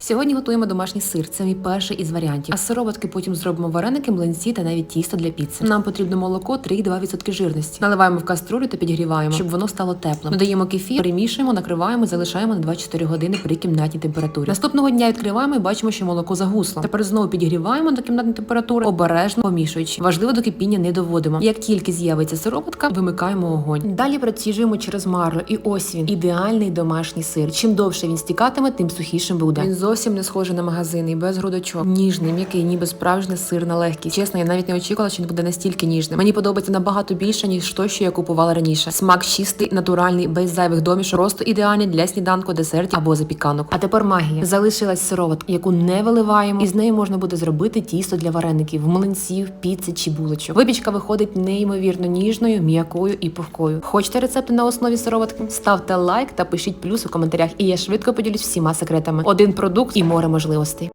Сьогодні готуємо домашній сир. Це мій перший із варіантів. А сироватки потім зробимо вареники, млинці та навіть тісто для піци. Нам потрібно молоко 3,2% жирності. Наливаємо в каструлю та підігріваємо, щоб воно стало теплим. Додаємо кефір, перемішуємо, накриваємо, залишаємо на 24 години при кімнатній температурі. Наступного дня відкриваємо і бачимо, що молоко загусло. Тепер знову підігріваємо до кімнатної температури, обережно помішуючи. Важливо до кипіння не доводимо. Як тільки з'явиться сироватка, вимикаємо огонь. Далі проціжуємо через марлю. І ось він ідеальний домашній сир. Чим довше він стікатиме, тим сухішим буде. Він зовсім не схожий на магазинний, без грудочок. Ніжний, м'який, ніби справжня сирна легкість. Чесно, я навіть не очікувала, що він буде настільки ніжним. Мені подобається набагато більше, ніж то, що я купувала раніше. Смак чистий, натуральний, без зайвих домішок, просто ідеальний для сніданку, десертів або запіканок. А тепер магія. Залишилась сироватка, яку не виливаємо, і з нею можна буде зробити тісто для вареників, млинців, піци чи булочок. Випічка виходить неймовірно ніжною, м'якою і пухкою. Хочете рецепти на основі сироватки? Ставте лайк та пишіть плюс у коментарях, і я швидко поділюсь всіма секретами. Один продукт і море можливостей.